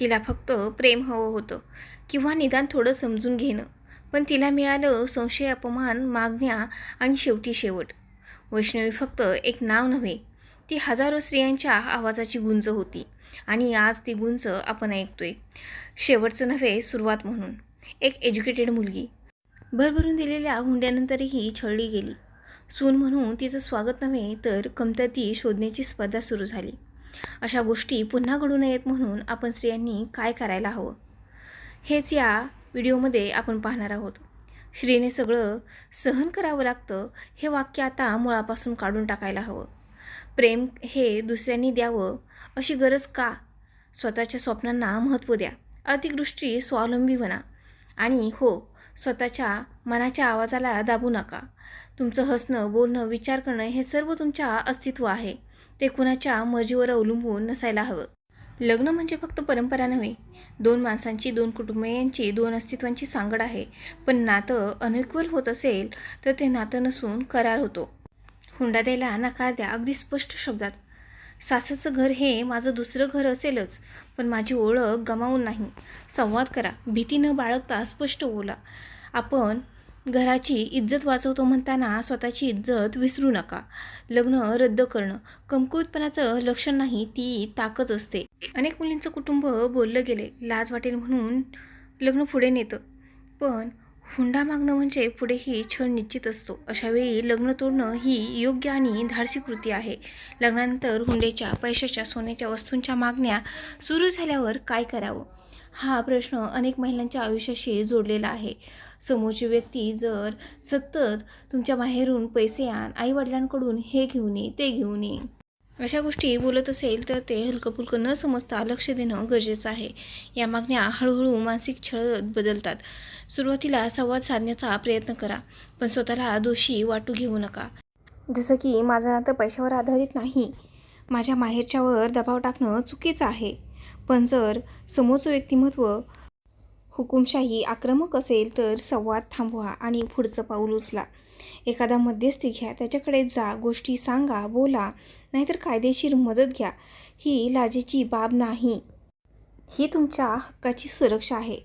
तिला फक्त प्रेम हवं होतं. किंवा निदान थोडं समजून घेणं. पण तिला मिळालं संशय अपमान मागण्या आणि शेवटी शेवट. वैष्णवी फक्त एक नाव नव्हे ती हजारो स्त्रियांच्या आवाजाची गुंज होती. आणि आज ती गुंज आपण ऐकतोय. शेवटचं नव्हे सुरुवात म्हणून. एक एज्युकेटेड मुलगी. भरभरून दिलेल्या हुंड्यानंतरही छळली गेली. सून म्हणून तिचं स्वागत नव्हे तर कमतरती शोधण्याची स्पर्धा सुरू झाली. अशा गोष्टी पुन्हा घडू नयेत म्हणून आपण स्त्रियांनी काय करायला हवं? हेच या व्हिडिओमध्ये आपण पाहणार आहोत. श्रीने सगळं सहन करावं लागतं हे वाक्य आता मुळापासून काढून टाकायला हवं. प्रेम हे दुसऱ्यांनी द्यावं अशी गरज का? स्वतःच्या स्वप्नांना महत्त्व द्या. अतिदृष्टी स्वावलंबी बना आणि हो स्वतःच्या मनाच्या आवाजाला दाबू नका. तुमचं हसणं बोलणं विचार करणं हे सर्व तुमच्या अस्तित्व आहे. ते कुणाच्या मर्जीवर अवलंबून नसायला हवं. लग्न म्हणजे फक्त परंपरा नव्हे. दोन माणसांची दोन कुटुंबियांची दोन अस्तित्वांची सांगड आहे. पण नातं अनइक्वल होत असेल तर ते नातं नसून करार होतो. हुंडा द्यायला नकार द्या अगदी स्पष्ट शब्दात. सासचं घर हे माझं दुसरं घर असेलच पण माझी ओळख गमावून नाही. संवाद करा भीती न बाळगता स्पष्ट बोला. आपण घराची इज्जत वाचवतो म्हणताना स्वतःची इज्जत विसरू नका. लग्न रद्द करणं. कमकुवतपणाचं लक्षण नाही ती ताकद असते. अनेक मुलींचं कुटुंब बोललं गेले लाज वाटेल म्हणून लग्न पुढे नेतं. पण हुंडा मागणं म्हणजे पुढेही छळ निश्चित असतो. अशावेळी लग्न तोडणं ही योग्य आणि धाडसी कृती आहे. लग्नानंतर हुंड्याच्या पैशाच्या सोन्याच्या वस्तूंच्या मागण्या सुरू झाल्यावर काय करावं? हा प्रश्न अनेक महिलांच्या आयुष्याशी जोडलेला आहे. समोरची व्यक्ती जर सतत तुमच्या बाहेरून पैसे आण आईवडिलांकडून हे घेऊन ये ते घेऊन ये. अशा गोष्टी बोलत असेल तर ते हलकंफुलकं न समजता लक्ष देणं गरजेचं आहे. या मागण्या हळूहळू मानसिक छळ बदलतात. सुरुवातीला संवाद साधण्याचा प्रयत्न करा पण स्वतःला दोषी वाटू घेऊ नका. जसं की माझं नातं पैशावर आधारित नाही. माझ्या माहेरच्यावर दबाव टाकणं चुकीचं आहे. पण जर समोरचं व्यक्तिमत्व हुकुमशाही आक्रमक असेल तर संवाद थांबवा आणि पुढचं पाऊल उचला. एखादा मध्यस्थी घ्या त्याच्याकडे जा गोष्टी सांगा बोला नाहीतर कायदेशीर मदत घ्या. ही लाजेची बाब नाही. ही तुमच्या हक्काची सुरक्षा आहे.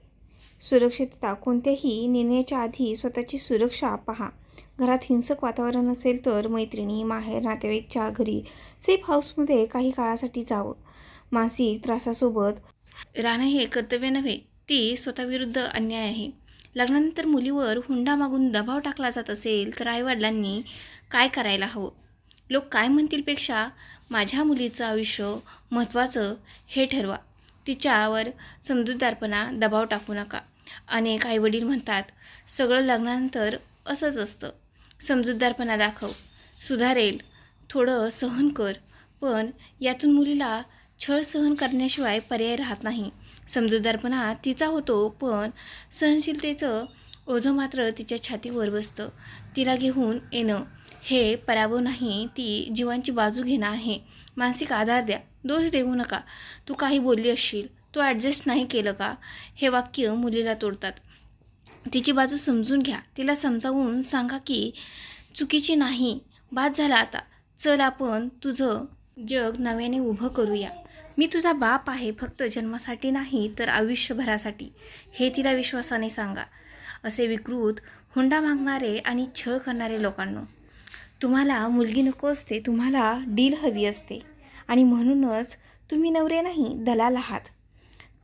सुरक्षितता कोणत्याही निर्णयाच्या आधी स्वतःची सुरक्षा पहा. घरात हिंसक वातावरण असेल तर मैत्रिणी माहेर नातेवाईकच्या घरी सेफ हाऊसमध्ये काही काळासाठी जावं. मानसिक त्रासासोबत. राहणं हे कर्तव्य नव्हे ती स्वतःविरुद्ध अन्याय आहे. लग्नानंतर मुलीवर हुंडा मागून दबाव टाकला जात असेल तर आईवडिलांनी काय करायला हवं? लोक काय म्हणतीलपेक्षा माझ्या मुलीचं आयुष्य महत्त्वाचं हे ठरवा. तिच्यावर समजूतदारपणा दबाव टाकू नका. अनेक आईवडील म्हणतात सगळं लग्नानंतर असंच असतं. समजूतदारपणा दाखव सुधारेल थोडं सहन कर पण यातून मुलीला छळ सहन करण्याशिवाय पर्याय राहत नाही. समजूतदारपणा तिचा होतो पण सहनशीलतेचं ओझं मात्र तिच्या छातीवर बसतं. तिला घेऊन येणं हे पराभव नाही ती जीवांची बाजू घेणं आहे. मानसिक आधार द्या दोष देऊ नका. तू काही बोलली असशील तू ॲडजस्ट नाही केलं का? हे वाक्य मुलीला तोडतात. तिची बाजू समजून घ्या. तिला समजावून सांगा की चुकीची नाही बाद झाला आता. चल आपण तुझं जग नव्याने उभं करूया. मी तुझा बाप आहे फक्त जन्मासाठी नाही तर आयुष्यभरासाठी. हे तिला विश्वासाने सांगा. असे विकृत हुंडा मागणारे आणि छळ करणारे लोकांनो तुम्हाला मुलगी नको असते तुम्हाला डील हवी असते. आणि म्हणूनच तुम्ही नवरे नाही दलाल आहात.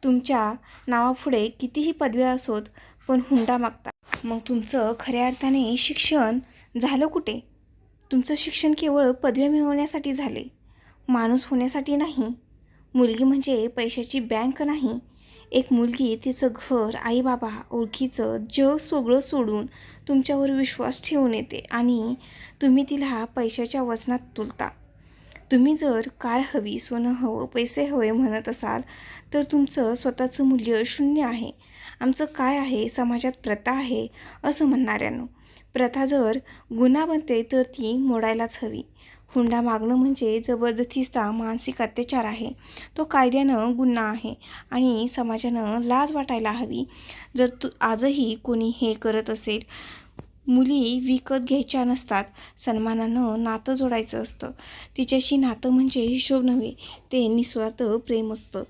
तुमच्या नावापुढे कितीही पदव्या असोत पण हुंडा मागता. मग तुमचं खऱ्या अर्थाने शिक्षण झालं कुठे? तुमचं शिक्षण केवळ पदव्या मिळवण्यासाठी झाले. माणूस होण्यासाठी नाही. मुलगी म्हणजे पैशाची बँक नाही. एक मुलगी तिचं घर आईबाबा ओळखीचं जग सगळं सोडून तुमच्यावर विश्वास ठेवून येते आणि तुम्ही तिला पैशाच्या वजनात तुलता. तुम्ही जर कार हवी सोनं हवं पैसे हवे म्हणत असाल तर तुमचं स्वतःचं मूल्य शून्य आहे. आमचं काय आहे? समाजात प्रथा आहे असं म्हणणाऱ्यानं. प्रथा जर गुन्हा बनते तर ती मोडायलाच हवी. हुंडा मागणं म्हणजे जबरदस्तीचा मानसिक अत्याचार आहे. तो कायद्यानं गुन्हा आहे आणि समाजानं लाज वाटायला हवी. जर तू आजही कोणी हे करत असेल मुली विकत घ्यायच्या नसतात सन्मानानं नातं जोडायचं असतं. तिच्याशी नातं म्हणजे हिशोब नव्हे ते निस्वार्थ प्रेम असतं.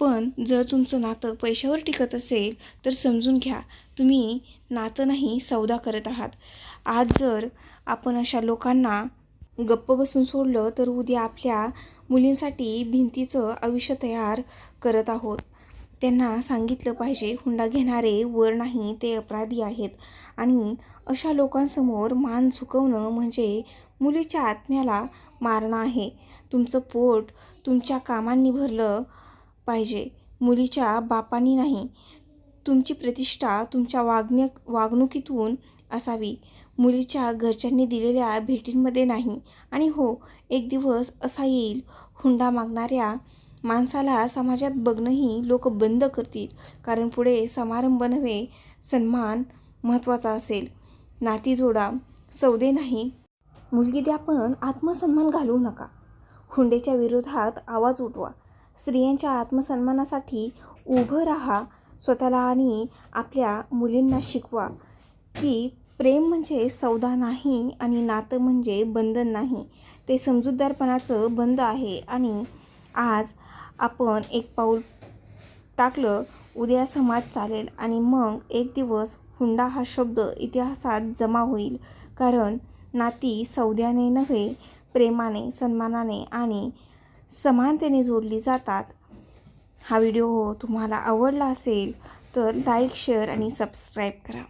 पण जर तुमचं नातं पैशावर टिकत असेल तर समजून घ्या तुम्ही नातं नाही सौदा करत आहात. आज जर आपण अशा लोकांना गप्प बसून सोडलं तर उद्या आपल्या मुलींसाठी भिंतीचं आयुष्य तयार करत आहोत. त्यांना सांगितलं पाहिजे हुंडा घेणारे वर नाही ते अपराधी आहेत. आणि अशा लोकांसमोर मान झुकवणं म्हणजे मुलीच्या आत्म्याला मारणं आहे. तुमचं पोट तुमच्या कामांनी भरलं पाहिजे. मुलीच्या बापांनी नाही. तुमची प्रतिष्ठा तुमच्या वागण्या वागणुकीतून असावी. मुलीच्या घरच्यांनी दिलेल्या भेटींमध्ये नाही. आणि हो एक दिवस असा येईल हुंडा मागणाऱ्या माणसाला समाजात बघणंही लोक बंद करतील. कारण पुढे समारंभ नव्हे सन्मान महत्त्वाचा असेल. नाती जोडा सौदे नाही. मुलगी द्या पण आत्मसन्मान घालवू नका. हुंडेच्या विरोधात आवाज उठवा. स्त्रियांच्या आत्मसन्मानासाठी उभं राहा. स्वतःला आणि आपल्या मुलींना शिकवा. की प्रेम म्हणजे सौदा नाही आणि नातं म्हणजे बंधन नाही. ते समजूतदारपणाचं बंद आहे आणि आज आपण एक पाऊल टाकलं उद्या समाज चालेल आणि मग एक दिवस हुंडा हा शब्द इतिहासात जमा होईल. कारण नाती सौद्याने नव्हे प्रेमाने सन्मानाने आणि समानतेने जोडली जातात. हा व्हिडिओ तुम्हाला आवडला असेल तर लाईक शेअर आणि सबस्क्राईब करा.